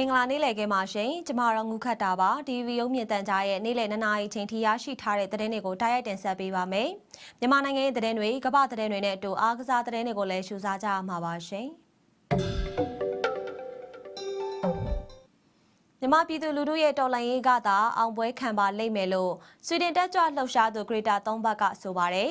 င်္ဂလာနေ့လည်ခင်းပါရှင်ကျမတို့ငုခတ်တာပါ DV ရုံမြင့်တန်ကြားရဲ့နေ့လည်2နာရီချိန်ထိရရှိထားတဲ့သတင်းတွေကိုတိုက်ရိုက်တင်ဆက်ပေးပါမယ်မြန်မာနိုင်ငံရဲ့သတင်းတွေကမ္ဘာသတင်းတွေနဲ့အတူအားကစားသတင်းတွေကိုလည်းရှုစားကြရမှာပါရှင်မြန်မာပြည်သူလူထုရဲ့တော်လှန်ရေးကသာအောင်ပွဲခံပါလိမ့်မယ်လို့ဆွီဒင်တက်ကြွလှုပ်ရှားသူဂရီတာ၃ဘတ်ကဆိုပါတယ်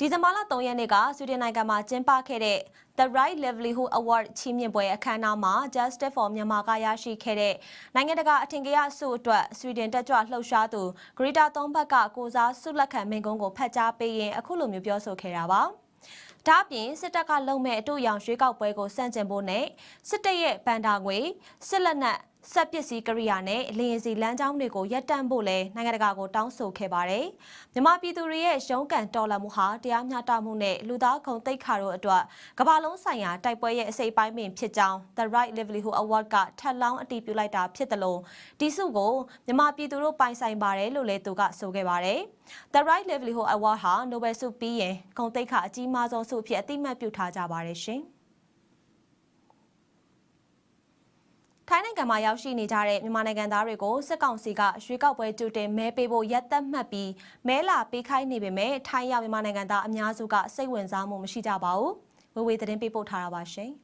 ဒီဇင်ဘာလ3ရက်နေ့ကဆွီဒင်နိုင်ငံမှာကျင်းပခဲ့တဲ့ The Right Livelihood Award ချီးမြှင့်ပွဲအခမ်းအနားမှာ Justice for Myanmar ကရရှိခဲ့တဲ့နိုင်ငံတကာအထင်ကရဆုအတွက်ဆွီဒင်တက်ကြွလှုပ်ရှားသူ Greta Thunberg ကကိုစားဆုလက်ခံမိန့်ခွန်းကိုဖတ်ကြားပေးရင်အခုလိုမျိုးပြောဆိုခဲ့တာပါ။ဒါ့အပြင်စစ်တပ်ကလုံမဲ့အတူရောင်ရွှေကောက်ပွဲကိုစန့်ကျင်ဖို့နဲ့စစ်တပ်ရဲ့ဗန်ဒါငွေစစ်လက်နက် ဆက်ပစ္စည်းကရိယာနဲ့လင်းရင်စီလမ်းကြောင်းတွေကိုရပ်တန့်ဖို့လဲနိုင်ငံတကာကိုတောင်းဆိုခဲ့ပါတယ်။မြန်မာပြည်သူတွေရဲ့ရုန်းကန်တော်လှန်မှုဟာတရားမျှတမှုနဲ့လူသားခုံသိက္ခာတို့အတွက်ကမ္ဘာလုံးဆိုင်ရာတိုက်ပွဲရဲ့အစိပ်ပိုင်းပင်ဖြစ်ကြောင်း The Right Livelihood Award ကထပ်လောင်းအတည်ပြုလိုက်တာဖြစ်တယ်လို့ဒီစုကိုမြန်မာပြည်သူတို့ပိုင်ဆိုင်ပါတယ်လို့လည်းသူကဆိုခဲ့ပါတယ်။ The Right Livelihood Award ဟာ Nobel ဆုပြီးရင်ဂုဏ်သိက္ခာအကြီးမားဆုံးဆုအဖြစ်အသိမှတ်ပြုထားကြပါတယ်ရှင်။ ထိုင်းနိုင်ငံမှာရောက်ရှိနေကြတဲ့မြန်မာနိုင်ငံသားတွေကိုစစ်ကောင်စီကရွှေကောက်ပွဲကြိုတင်မဲပေးဖို့ရက်သက်မှတ်ပြီးမဲလာပေးခိုင်းနေပေမဲ့ထိုင်းရောက်မြန်မာနိုင်ငံသားအများစုကစိတ်ဝင်စားမှုမရှိကြပါဘူး။ဝေဝေသတင်းပေးပို့ထားတာပါရှင်။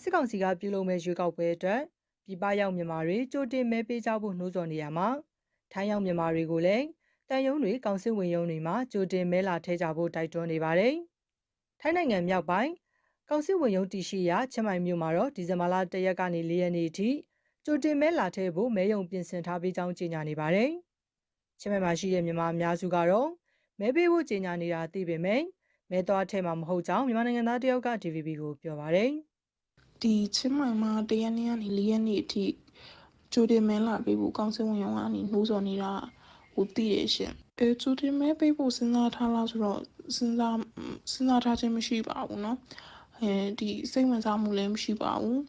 စစ်ကောင်စီကပြုလုပ်မဲ့ရွေးကောက်ပွဲအတွက်ပြည်ပရောက်မြန်မာတွေကြိုတင်မဲပေးကြဖို့နှိုးဆော်နေရမှာထိုင်းရောက်မြန်မာတွေကိုလည်းတန်ယုံတွေကောင်စစ်ဝင်ယုံတွေမှာကြိုတင်မဲလာထဲကြဖို့တိုက်တွန်းနေပါတယ်။ ထိုင်းနိုင်ငံမြောက်ပိုင်းကောင်စစ်ဝင်ရုံးတရှိရာချက်မိုင်မြို့မှာတော့ဒီဇင်ဘာလ၁ရက်ကနေ၄ရက်နေ့အထိကြိုတင်မဲလာထဲဖို့မဲယုံပြင်ဆင်ထားပြီးကြောင်းကြေညာနေပါတယ်။ချက်မိုင်မှာရှိတဲ့မြန်မာအများစုကတော့မဲပေးဖို့ကြေညာနေတာသိပေမဲ့မဲသွားထဲမှာမဟုတ်ကြောင်းမြန်မာနိုင်ငံသားတယောက်က DVB ကိုပြောပါတယ်။ဒီချင်းမိုင်မှာတရက်နေ့ကနေ၄ရက်နေ့အထိကျိုတင်မဲလာပေးဖို့ကောင်းစင်ဝင်ရောကနေနှိုးဆော်နေတာ ဟိုသိရရှင်အဲကျိုတင်မဲပေးဖို့စဉ်းစားထားလားဆိုတော့စဉ်းစားစဉ်းစားထားခြင်းမရှိပါဘူးเนาะအဲဒီစိတ်ဝင်စားမှုလည်းမရှိပါဘူး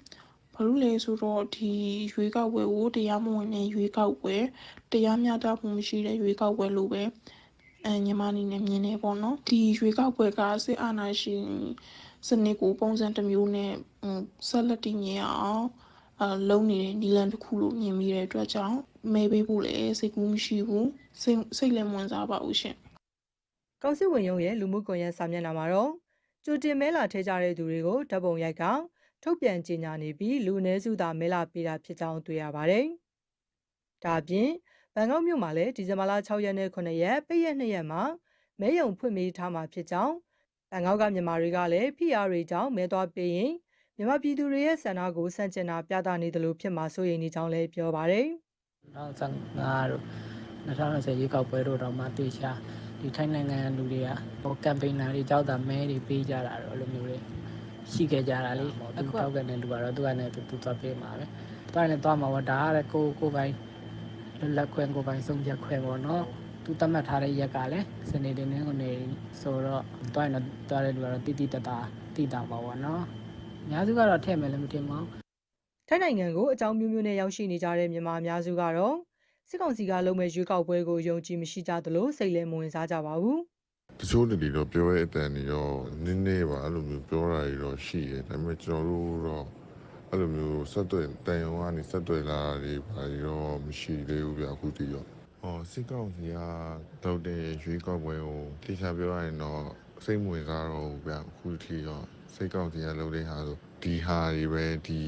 ဘာလို့လဲဆိုတော့ဒီရွေးကောက်ပွဲကိုတရားမဝင်တဲ့ရွေးကောက်ပွဲတရားမျှတမှုမရှိတဲ့ရွေးကောက်ပွဲလို့ပဲအဲညီမအနေနဲ့မြင်နေပေါ့နော်ဒီရွေးကောက်ပွဲကစစ်အာဏာရှင်စနစ်ကိုပုံစံတစ်မျိုးနဲ့ဆက်လက်တည်မြဲအောင်အလုံးနေတဲ့နီလန်တစ်ခုလို့မြင်မိတဲ့အတွက်ကြောင့် မဲပေးဖို့လည်းစိတ်ကူးမရှိဘူးစိတ်စိတ်လည်းဝင်စားပါဘူးရှင်ကောင်စစ်ဝင်ရုံးရဲ့လူမှုကွန်ရက်စာမျက်နှာမှာတော့ကြိုတင်မဲလာထဲကြတဲ့သူတွေကိုဓာတ်ပုံရိုက်ကထုတ်ပြန်ကြေညာနေပြီးလူအနည်းစုသာမဲလာပေးတာဖြစ်ကြောင်းတွေ့ရပါတယ်။ဒါအပြင်ဘန်ကောက်မြို့မှာလည်းဒီဇင်ဘာလ6ရက်နဲ့9ရက်ပိတ်ရက်2ရက်မှာမဲယုံဖွင့်ပေးထားမှာဖြစ်ကြောင်းဘန်ကောက်ကမြန်မာတွေကလည်း PR တွေကြောင့်မဲသွားပေးရင်မြန်မာပြည်သူတွေရဲ့ဆန္ဒကိုစန့်ကျင်တာပြသနေတယ်လို့ဖြစ်မှာစိုးရိမ်နေကြောင်းလည်းပြောပါတယ်။ 2015တို့2020ရွေးကောက်ပွဲတို့တော့မှတေချာဒီထိုင်းနိုင်ငံလူတွေကဟိုကမ်ပိန်းနာတွေကြောက်တာမဲတွေပေးကြတာတော့အဲ့လိုမျိုးတွေရှိခဲ့ကြတာလေအခုတောက်ကတဲ့လူကတော့သူကလည်းသူသွားပေးမှာပဲသွားရင်သွားမှာပေါ့ဒါကလည်းကိုကိုပိုင်းလက်ခွဲကိုပိုင်းဆုံးဖြတ်ခွဲပေါ့နော်သူတတ်မှတ်ထားတဲ့ရက်ကလည်းစနေတင်နေကနေဆိုတော့သွားရင်တော့သွားတဲ့လူကတော့တိတိတတာတိတာပါပေါ့နော်အများစုကတော့ထည့်မယ်လည်းမထင်ပါဘူး ထိုင်းနိုင်ငံကိုအကြောင်းမျိုးမျိုးနဲ့ရောက်ရှိနေကြတဲ့မြန်မာအများစုကတော့စစ်ကောင်စီကလုံမဲ့ရွေးကောက်ပွဲကိုယုံကြည်မရှိကြသလိုစိတ်လည်းမဝင်စားကြပါဘူးတချို့တွေတော့ပြောရဲအတန်တွေတော့နည်းနည်းပါအဲ့လိုမျိုးပြောတာတွေတော့ရှိတယ်ဒါပေမဲ့ကျွန်တော်တို့တော့အဲ့လိုမျိုးဆက်သွယ်တန်ရုံကနေဆက်သွယ်လာတွေဘာတွေတော့မရှိသေးဘူးဗျအခုတည်းရောဟောစစ်ကောင်စီကတောက်တဲ့ရွေးကောက်ပွဲကိုတိကျပြောရရင်တော့စိတ်ဝင်စားတော့ဗျအခုတည်းရောစိတ်ကောက်စီကလုပ်တဲ့ဟာဆို ဒီဟာတွေပဲဒီ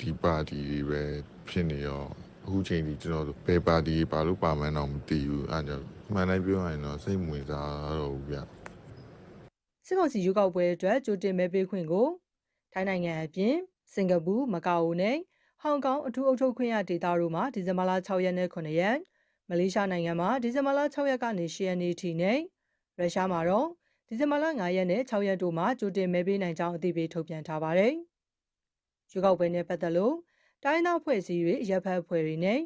ဒီပါတီတွေပဲဖြစ်နေရောအခုချိန်ဒီကျွန်တော်တို့ဘယ်ပါတီပါလို့ပါမှန်းတော့မသိဘူးအဲကြောင့်မှန်တိုင်းပြောရရင်တော့စိတ်မဝင်စားတော့ဘူးဗျစစ်ကောင်စီရွေးကောက်ပွဲအတွက်ကြိုတင်မဲပေးခွင့်ကိုထိုင်းနိုင်ငံအပြင်စင်ကာပူမကာအိုနဲ့ဟောင်ကောင်အထူးအုပ်ချုပ်ခွင့်ရဒေသတို့မှာဒီဇင်ဘာလ6ရက်နဲ့9ရက်မလေးရှားနိုင်ငံမှာဒီဇင်ဘာလ6ရက်ကနေ10ရက်နေ့ထိနဲ့ရုရှားမှာတော့ ဒီဇင်ဘာလ9ရက်နဲ့6ရက်တို့မှာကြိုတင်မဲပေးနိုင်ကြောင်းအသိပေးထုတ်ပြန်ထားပါတယ်။ရွေးကောက်ပွဲနဲ့ပတ်သက်လို့တိုင်းသားဖွဲ့စည်း၍ရပ်ဖက်ဖွဲ့တွေနဲ့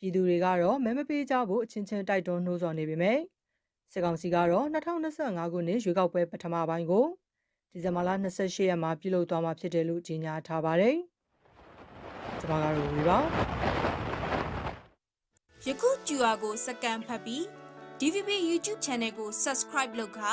ပြည်သူတွေကတော့မဲမပေးကြဖို့အချင်းချင်းတိုက်တွန်းနှိုးဆော်နေပေမဲ့စစ်ကောင်စီကတော့2025ခုနှစ်ရွေးကောက်ပွဲပထမပိုင်းကိုဒီဇင်ဘာလ28ရက်မှာပြုလုပ်သွားမှာဖြစ်တယ်လို့ကြေညာထားပါတယ်။ကျွန်မကတော့ဝီပါယခု QR ကိုစကန်ဖတ်ပြီး DVB YouTube Channel ကို Subscribe လုပ်ခါ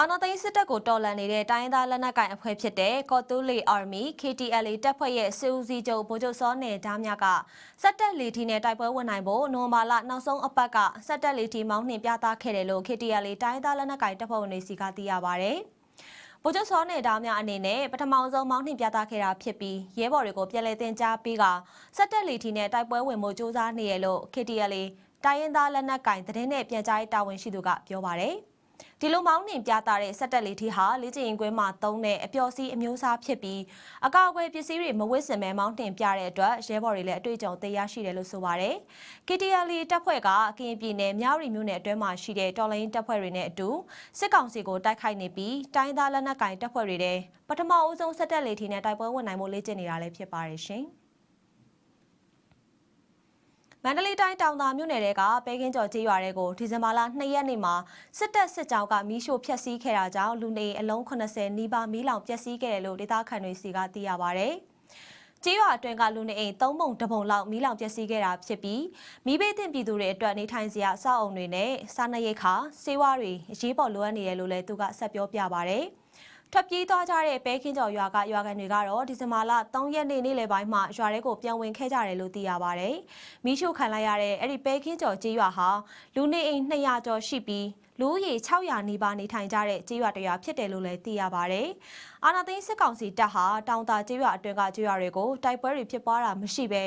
အာနာသိန်းစစ်တပ်ကိုတော်လှန်နေတဲ့တိုင်းရင်းသားလက်နက်ကိုင်အဖွဲ့ဖြစ်တဲ့ကော်တူလီအာမီ KTLA တပ်ဖွဲ့ရဲ့စစ်ဦးစီးချုပ်ဗိုလ်ချုပ်စောနယ်ဓားမြကစက်တက်လီထီနဲ့တိုက်ပွဲဝင်နိုင်ဖို့နိုဝင်ဘာလနောက်ဆုံးအပတ်ကစက်တက်လီထီမောင်းနှင်ပြသခဲ့တယ်လို့ KTLA တိုင်းရင်းသားလက်နက်ကိုင်တပ်ဖွဲ့ဝင်တွေစီကသိရပါဗျ။ဗိုလ်ချုပ်စောနယ်ဓားမြအနေနဲ့ပထမဆုံးမောင်းနှင်ပြသခဲ့တာဖြစ်ပြီးရဲဘော်တွေကိုပြည်လဲတင်ကြားပြီးကစက်တက်လီထီနဲ့တိုက်ပွဲဝင်မှုစ조사နေရလို့ KTLA တိုင်းရင်းသားလက်နက်ကိုင်သတင်းနဲ့ပြန်ကြားရေးတာဝန်ရှိသူကပြောပါဗျ။ ဒီလိုမောင်းနှင်ပြသတဲ့စက်တက်လေးထီဟာလေ့ကျင့်ရင်ကွင်းမှာသုံးတဲ့အပျော်စီးအမျိုးအစားဖြစ်ပြီးအကောက်အကွယ်ပစ္စည်းတွေမဝစ်စင်မဲမောင်းနှင်ပြတဲ့အတွက်ရဲဘော်တွေလည်းအတွေ့အကြုံသိရရှိတယ်လို့ဆိုပါတယ်။ KTL တပ်ဖွဲ့ကကရင်ပြည်နယ်မြောက်ရီမြို့နယ်အတွင်းမှာရှိတဲ့တော်လိုင်းတပ်ဖွဲ့တွေနဲ့အတူစစ်ကောင်စီကိုတိုက်ခိုက်နေပြီးတိုင်းသားလက်နက်ကိုင်တပ်ဖွဲ့တွေတဲ့ပထမအဦးဆုံးစက်တက်လေးထီနဲ့တိုက်ပွဲဝင်နိုင်မှုလေ့ကျင့်နေတာလည်းဖြစ်ပါတယ်ရှင်။မ န္တလေးတိုင်းတောင်သာမြို့နယ်တဲကပဲကင်းကျော်ကျေးရွာတွေကိုဒီဇင်ဘာလ2ရက်နေ့မှာစစ်တပ်စစ်ကြောင်းကမီးရှို့ဖျက်ဆီးခဲ့တာကြောင့်လူနေအလုံး80နီးပါးမီးလောင်ပျက်စီးခဲ့တယ်လို့ဒေသခံတွေစီကသိရပါဗျ။ကျေးရွာအတွင်းကလူနေအိမ်၃ပုံတစ်ပုံလောက်မီးလောင်ပျက်စီးခဲ့တာဖြစ်ပြီးမိဘတင်ပြည်သူတွေအတွက်နေထိုင်စရာအဆောက်အုံတွေနဲ့စားနပ်ရိက္ခာစေဝါတွေအရေးပေါ်လိုအပ်နေတယ်လို့လည်းသူကဆက်ပြောပြပါဗျ။ ထွက်ပြေးသွားကြတဲ့ပဲခင်းကျော်ရွာကရွာကန်တွေကတော့ဒီဇင်ဘာလ3ရက်နေ့နေ့လယ်ပိုင်းမှာရွာထဲကိုပြန်ဝင်ခဲ့ကြတယ်လို့သိရပါဗျ။မိရှုခံလိုက်ရတဲ့အဲ့ဒီပဲခင်းကျော်ကျေးရွာဟာလူနေအိမ်200ကျော်ရှိပြီးလူဦးရေ600နီးပါးနေထိုင်ကြတဲ့ကျေးရွာတစ်ရွာဖြစ်တယ်လို့လည်းသိရပါဗျ။အာနာသိန်းစစ်ကောင်စီတပ်ဟာတောင်တာကျေးရွာအတွင်းကကျေးရွာတွေကိုတိုက်ပွဲတွေဖြစ်ပွားတာမရှိဘဲ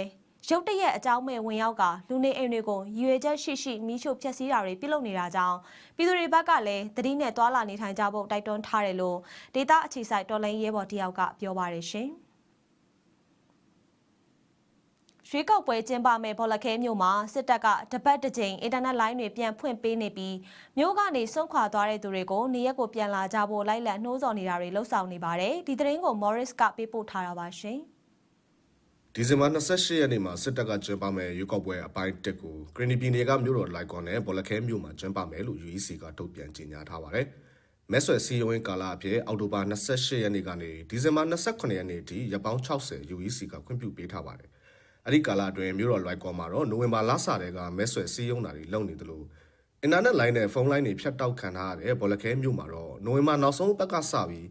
ရုတ်တရက်အကြောင်းမဲ့ဝင်ရောက်ကလူနေအိမ်တွေကိုရည်ရွယ်ချက်ရှိရှိမိရှို့ဖျက်ဆီးတာတွေပြုလုပ်နေတာကြောင့်ပြည်သူတွေဘက်ကလည်းတတိနဲ့သွာလာနေထိုင်ကြဖို့တိုက်တွန်းထားတယ်လို့ဒေတာအခြေဆိုင်တော်လိုင်းရဲဘော်တယောက်ကပြောပါတယ်ရှင်။ရွေးကောက်ပွဲကျင်းပမဲ့ဘော်လခဲမြို့မှာစစ်တပ်ကတပတ်တစ်ကြိမ်အင်တာနက်လိုင်းတွေပြန်ဖွင့်ပေးနေပြီးမြို့ကနေဆုံးခွာသွားတဲ့သူတွေကိုနေရက်ကိုပြန်လာကြဖို့လိုက်လံနှိုးဆော်နေတာတွေလှုပ်ဆောင်နေပါတယ်။ဒီသတင်းကို Morris ကပေးပို့ထားတာပါရှင်။ ဒီဇင်ဘာ28ရက်နေ့မှာစစ်တပ်ကကျင်းပမဲ့ရွေးကောက်ပွဲအပိုင်း1ကိုဂရနီပြည်နယ်ကမြို့တော်လိုက်ကွန်နဲ့ဘော်လခဲမြို့မှာကျင်းပမယ်လို့ UEC ကထုတ်ပြန်ကြေညာထားပါတယ်။မဲဆွယ်စည်းရုံးရေးကာလအဖြစ်အောက်တိုဘာ28ရက်နေ့ကနေဒီဇင်ဘာ28ရက်နေ့အထိရက်ပေါင်း60 UEC ကခွင့်ပြုပေးထားပါတယ်။အဲ့ဒီကာလအတွင်းမြို့တော်လိုက်ကွန်မှာတော့နိုဝင်ဘာလဆတဲ့ကမဲဆွယ်စည်းရုံးတာတွေလုပ်နေတယ်လို့အင်တာနက်လိုင်းနဲ့ဖုန်းလိုင်းတွေဖြတ်တောက်ခံထားရတဲ့ဘော်လခဲမြို့မှာတော့နိုဝင်ဘာနောက်ဆုံးပတ်ကစပြီး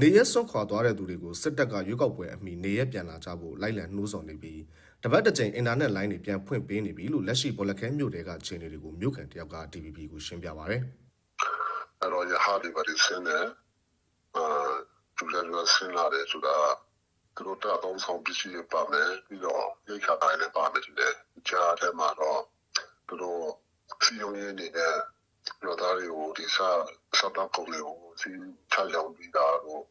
နေရက်စွန့်ခွာသွားတဲ့သူတွေကိုစစ်တပ်ကရွေးကောက်ပွဲအမိနေရက်ပြန်လာကြဖို့လိုက်လံနှိုးဆော်နေပြီးတပတ်တစ်ကြိမ်အင်တာနက်လိုင်းတွေပြန်ဖွင့်ပေးနေပြီလို့လက်ရှိဘော်လခဲမြို့တွေကခြေနေတွေကိုမြို့ခံတယောက်က TVB ကိုရှင်းပြပါဗျ။အဲ့တော့ရဟာဒီပါဒီစင်းနဲ့အာသူရရဆင်းလာတယ်ဆိုတာသူတို့တောင်းဆောင်ပစ္စည်းပါမယ်ပြီးတော့ရိတ်ခါတိုင်းလည်းပါမယ်ဒီလေကြားထဲမှာတော့သူတို့စီယုံရင်းနေတဲ့ လောသားတွေကိုဒီစားစတော့ကုန်လေးကိုစီချရောင်းပြီးတာတော့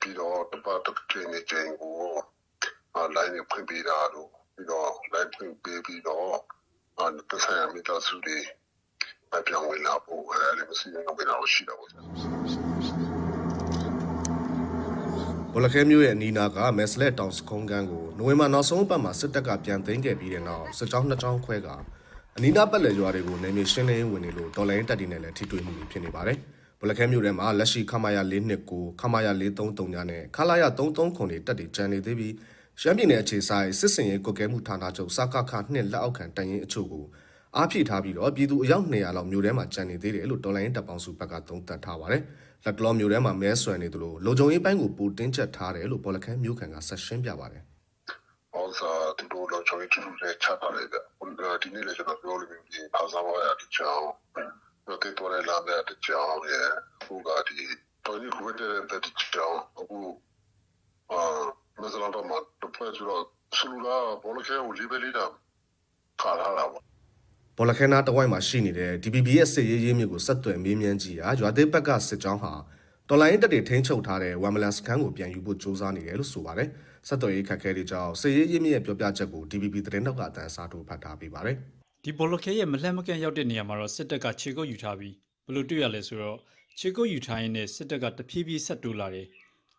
ပြီးတော့တပတ်တစ်ချိန်နဲ့ချိန်ကိုအာလိုင်းနဲ့ဖွင့်ပေးတာတော့ပြီးတော့လိုင်းဖွင့်ပေးပြီးတော့အာတစ်ဆိုင်မီတာစုတွေအပြောင်းဝင်လာဖို့အဲ့ဒီမစီရင်ဝင်လာလို့ရှိတာပေါ့ဘော်လခဲမြို့ရဲ့အနီးနားကမက်စလက်တောင်စကုန်းကန်းကိုနိုဝင်ဘာနောက်ဆုံးပတ်မှာစစ်တပ်ကပြန်သိမ်းခဲ့ပြီးတဲ့နောက်စစ်ကြောင်းနှစ်ကြောင်းခွဲက အနီးနားပတ်လည်ရွာတွေကိုနေမြေရှင်းလင်းဝင်နေလို့တော်လိုင်းတပ်တွေနဲ့လည်းထိတွေ့မှုတွေဖြစ်နေပါတယ်။ဘော်လခဲမြို့ထဲမှာလက်ရှိခမာယာ429ခမာယာ433ညနဲ့ခလာယာ33ခွန်တွေတက်တွေကျန်နေသေးပြီးရှမ်းပြည်နယ်အခြေဆိုင်စစ်စင်ရေးကွက်ကဲမှုဌာနချုပ်စကခနှစ်လက်အောက်ခံတရင်အချို့ကိုအားဖြည့်ထားပြီးတော့ပြည်သူအယောက်200လောက်မြို့ထဲမှာကျန်နေသေးတယ်လို့တော်လိုင်းတပ်ပေါင်းစုဘက်ကသုံးသပ်ထားပါတယ်။လက်တလောမြို့ထဲမှာမဲဆွယ်နေသလိုလုံခြုံရေးပိုင်းကိုပူတင်းချက်ထားတယ်လို့ဘော်လခဲမြို့ခံကဆက်ရှင်းပြပါတယ်။ အော်စာသူတို့လောက်ချောင်းတူတူနဲ့ချက်ပါတယ်ဗျ။ဟိုဒီနေ့လည်းကျွန်တော်ပြောလို့ဒီအာဇာဝါရတချောင်းတော့တေတော်ရလာတဲ့တချောင်းရဲ့ဟိုကဒီတော်ကြီးခွေတဲ့တဲ့ချောင်းအခုအာမစလာတော့မှာတော့ဖွဲ့ဆိုတော့ဆလူလာဘောလခဲကိုလေးပဲလေးတာခါလာတာပေါ့ဘော်လခဲနာတဝိုင်းမှာရှိနေတဲ့ DPB ရဲ့စစ်ရေးရေးမြစ်ကိုဆက်သွယ်မေးမြန်းကြည့်ရာရွာသေးဘက်ကစစ်ကြောင်းဟာတော်လိုင်းတပ်တွေထိန်းချုပ်ထားတဲ့ဝမ်မလန်စခန်းကိုပြန်ယူဖို့စ조사နေတယ်လို့ဆိုပါတယ်။ ဆက်သွယ်ရေးခက်ခဲတွေကြောင့်စစ်ရေးရေးမြစ်ရဲ့ပြောပြချက်ကို DPB သတင်းတောက်ကအတန်းစားထိုးဖတ်ထားပေးပါတယ်။ဒီဘောလခဲရဲ့မလှမ်းမကန့်ရောက်တဲ့နေရာမှာတော့စစ်တပ်ကခြေကုပ်ယူထားပြီးဘယ်လိုတွေ့ရလဲဆိုတော့ခြေကုပ်ယူထားရင်းနဲ့စစ်တပ်ကတဖြည်းဖြည်းဆက်တိုးလာတယ်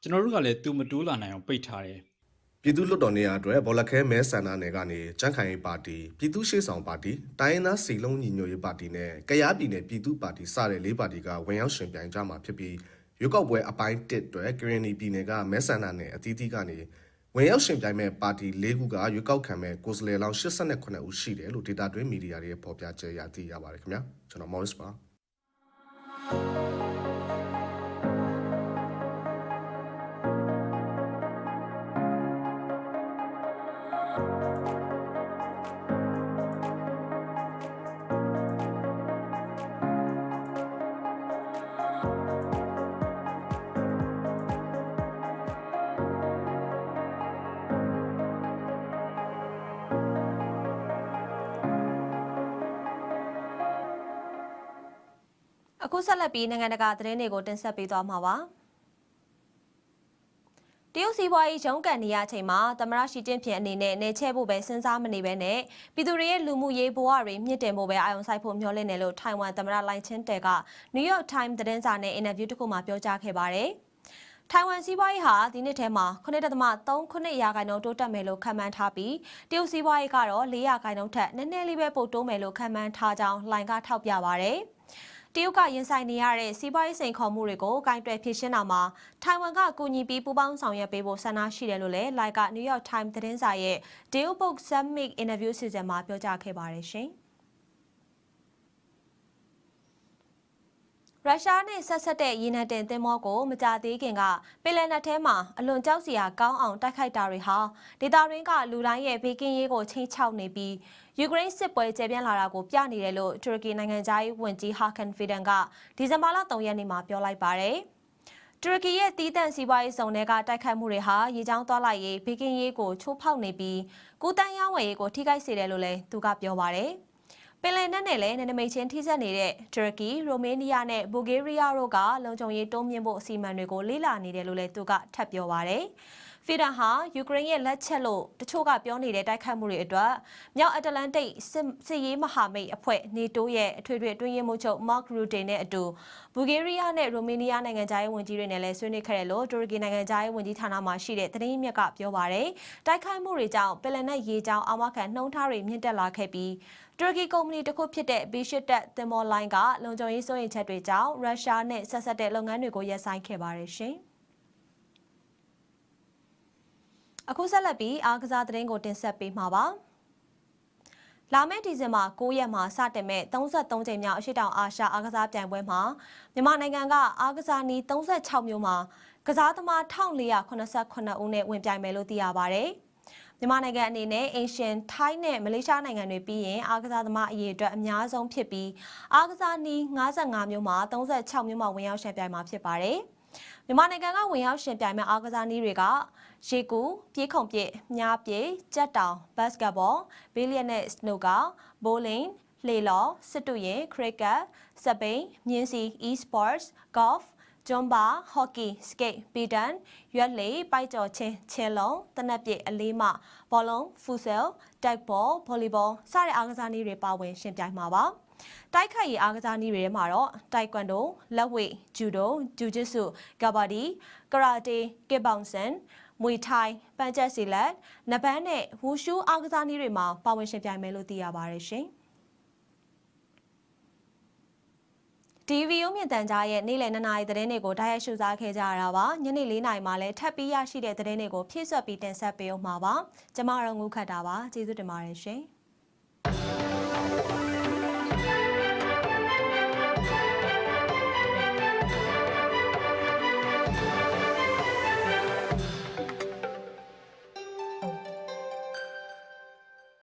ကျွန်တော်တို့ကလည်းသူမတိုးလာနိုင်အောင်ပိတ်ထားတယ်ပြည်သူ့လွှတ်တော်နေရာအတွက်ဘောလခဲမဲဆန္ဒနယ်ကနေကြန့်ခိုင်ရေးပါတီပြည်သူ့ရှေ့ဆောင်ပါတီတိုင်းရင်းသားစီလုံးညီညွတ်ရေးပါတီနဲ့ကယားပြည်နယ်ပြည်သူ့ပါတီစတဲ့လေးပါတီကဝင်ရောက်ရှင်ပြိုင်ကြမှာဖြစ်ပြီးရွေးကောက်ပွဲအပိုင်း1အတွက်ကရင်နီပြည်နယ်ကမဲဆန္ဒနယ်အသီးသီးကနေ ဝင်ရောက်ရှင်ပြိုင်မဲ့ပါတီ၄ခုကရွေးကောက်ခံမဲ့ကိုယ်စားလှယ်လောင်း89ဦးရှိတယ်လို့ဒေတာတွင်းမီဒီယာတွေရဲ့ဖော်ပြချက်အရသိရပါတယ်ခင်ဗျာကျွန်တော် Morris ပါ အခုဆက်လက်ပြီးနိုင်ငံတကာသတင်းတွေကိုတင်ဆက်ပေးသွားမှာပါတရုတ်စီးပွားရေးရုံးကန်နေရချိန်မှာသမရရှိကျင်းဖြင်အနေနဲ့နေချဲဖို့ပဲစဉ်းစားမနေပဲနဲ့ပြည်သူတွေရဲ့လူမှုရေးဘဝတွေမြင့်တင်ဖို့ပဲအာရုံစိုက်ဖို့မျှော်လင့်တယ်လို့ထိုင်ဝမ်သမရလိုင်ချင်းတဲက New York Times သတင်းစာနဲ့အင်တာဗျူးတစ်ခုမှာပြောကြားခဲ့ပါတယ်။ထိုင်ဝမ်စီးပွားရေးဟာဒီနှစ်ထဲမှာ9.39ရာခိုင်နှုန်းတိုးတက်မယ်လို့ခန့်မှန်းထားပြီးတရုတ်စီးပွားရေးကတော့4ရာခိုင်နှုန်းထက်နည်းနည်းလေးပဲပိုတိုးမယ်လို့ခန့်မှန်းထားကြောင်းလိုင်ကထောက်ပြပါတယ်။ တရုတ်ကရင်ဆိုင်နေရတဲ့စီးပွားရေးစိန်ခေါ်မှုတွေကိုကင်တွယ်ဖြေရှင်းတာမှာထိုင်ဝမ်ကကူညီပြီးပူးပေါင်းဆောင်ရွက်ပေးဖို့ဆန္ဒရှိတယ်လို့လည်းလိုက်က New York Times သတင်းစာရဲ့ Deal Book Summit Interview စီစဉ်မှာပြောကြားခဲ့ပါတယ်ရှင်။ ရုရှားနဲ့ဆက်ဆက်တဲ့ရေနံတင်သင်္ဘောကိုမကြသေးခင်ကပင်လယ်နက်ထဲမှာအလွန်ကြောက်စရာကောင်းအောင်တိုက်ခိုက်တာတွေဟာဒေသတွင်းကလူတိုင်းရဲ့ဘေးကင်းရေးကိုချိန်ချောက်နေပြီးယူကရိန်းစစ်ပွဲကျေပြန့်လာတာကိုပြနေတယ်လို့တူရကီနိုင်ငံသားရေးဝန်ကြီးဟာကန်ဖီဒန်ကဒီဇင်ဘာလ3ရက်နေ့မှာပြောလိုက်ပါတယ်။တူရကီရဲ့တီးတန့်စီးပွားရေးစုံတွေကတိုက်ခိုက်မှုတွေဟာရေချောင်းသွားလိုက်ရေးဘေးကင်းရေးကိုချိုးဖောက်နေပြီးကုတန်းရောင်းဝယ်ရေးကိုထိခိုက်စေတယ်လို့လည်းသူကပြောပါတယ်။ ပင်လယ်နက်နဲ့လည်းနယ်နိမိတ်ချင်းထိစပ်နေတဲ့တူရကီ၊ရိုမေးနီးယားနဲ့ဘူဂေးရီးယားတို့ကလုံခြုံရေးတိုးမြှင့်ဖို့အစီအမံတွေကိုလေ့လာနေတယ်လို့လည်းသူကထပ်ပြောပါရယ်။ ဖီဒန်ဟာယူကရိန်းရဲ့လက်ချက်လို့တချို့ကပြောနေတဲ့တိုက်ခိုက်မှုတွေအတွက်မြောက်အတ္တလန်တိတ်စစ်ရေးမဟာမိတ်အဖွဲ့နေတိုးရဲ့အထွေထွေအတွင်းရေးမှူးချုပ်မာ့ခ်ရူတေနဲ့အတူဘူဂေးရီးယားနဲ့ရိုမေးနီးယားနိုင်ငံသားရေးဝန်ကြီးတွေနဲ့လည်းဆွေးနွေးခဲ့တယ်လို့တူရကီနိုင်ငံသားရေးဝန်ကြီးဌာနမှရှိတဲ့သတင်းမြက်ကပြောပါရယ်။တိုက်ခိုက်မှုတွေကြောင့်ပယ်လယ်နက်ရေကြောင်းအာမခံနှုံးထားတွေမြင့်တက်လာခဲ့ပြီးတူရကီကုမ္ပဏီတစ်ခုဖြစ်တဲ့ Bishop တက်သင်္ဘောလိုင်းကလုံခြုံရေးစိုးရိမ်ချက်တွေကြောင့်ရုရှားနဲ့ဆက်ဆက်တဲ့လုပ်ငန်းတွေကိုရပ်ဆိုင်းခဲ့ပါတယ်ရှင်။ အခုဆက်လက်ပြီးအားကစားသတင်းကိုတင်ဆက်ပေးမှာပါ။လာမယ့်ဒီဇင်ဘာ9ရက်မှာစတင်မဲ့33ကြိမ်မြောက်အရှိတောင်အာရှအားကစားပြိုင်ပွဲမှာမြန်မာနိုင်ငံကအားကစားနည်း36မျိုးမှာကစားသမား1489ဦးနဲ့ဝင်ပြိုင်မယ်လို့သိရပါဗျ။မြန်မာနိုင်ငံအနေနဲ့အင်ရှင်ထိုင်းနဲ့မလေးရှားနိုင်ငံတွေပြီးရင်အားကစားသမားအရေးအတွက်အများဆုံးဖြစ်ပြီးအားကစားနည်း55မျိုးမှာ36မျိုးမှာဝင်ရောက်ရှင်ပြိုင်မှာဖြစ်ပါတယ်။ မြန်မာနိုင်ငံကဝင်ရောက်ရှင်ပြိုင်မဲ့အားကစားနည်းတွေကရေကူပြေးခုံပစ်မြားပြေးကြက်တောင်ဘတ်စကတ်ဘောဘီလီယံနဲ့စနိုကာဘိုလင်းလှေလော်စစ်တူရင်ခရစ်ကတ်စပိန်မြင်းစီ e-sports golf ဂျွန်ဘာဟော့ကီစကိတ်ပီတန်ရွက်လေပိုက်ကြော်ချင်းချင်းလုံးတနက်ပြည့်အလေးမဘောလုံးဖူဆယ်တိုက်ဘောဗော်လီဘောစတဲ့အားကစားနည်းတွေပါဝင်ရှင်ပြိုင်မှာပါ တိုက်ခိုက်ရေးအားကစားနည်းတွေထဲမှာတော့တိုက်ကွန်ဒိုလက်ဝိတ်ဂျူဒိုဂျူဂျစ်ဆုကဘာဒီကရာတေကစ်ဘောင်ဆန်မွေထိုင်ပန်ချက်စီလက်နဘန်းနဲ့ဝူရှူးအားကစားနည်းတွေမှာပါဝင်ရှင်ပြိုင်မယ်လို့သိရပါတယ်ရှင်။ DVO မြင့်တန်ကြားရဲ့နေ့လယ်2နာရီသတင်းတွေကိုတိုက်ရိုက်ရှုစားခဲ့ကြရတာပါညနေ4နာရီမှာလည်းထပ်ပြီးရရှိတဲ့သတင်းတွေကိုဖြည့်ဆွက်ပြီးတင်ဆက်ပေးအောင်ပါပါကျမတို့ငုခတ်တာပါကျေးဇူးတင်ပါတယ်ရှင်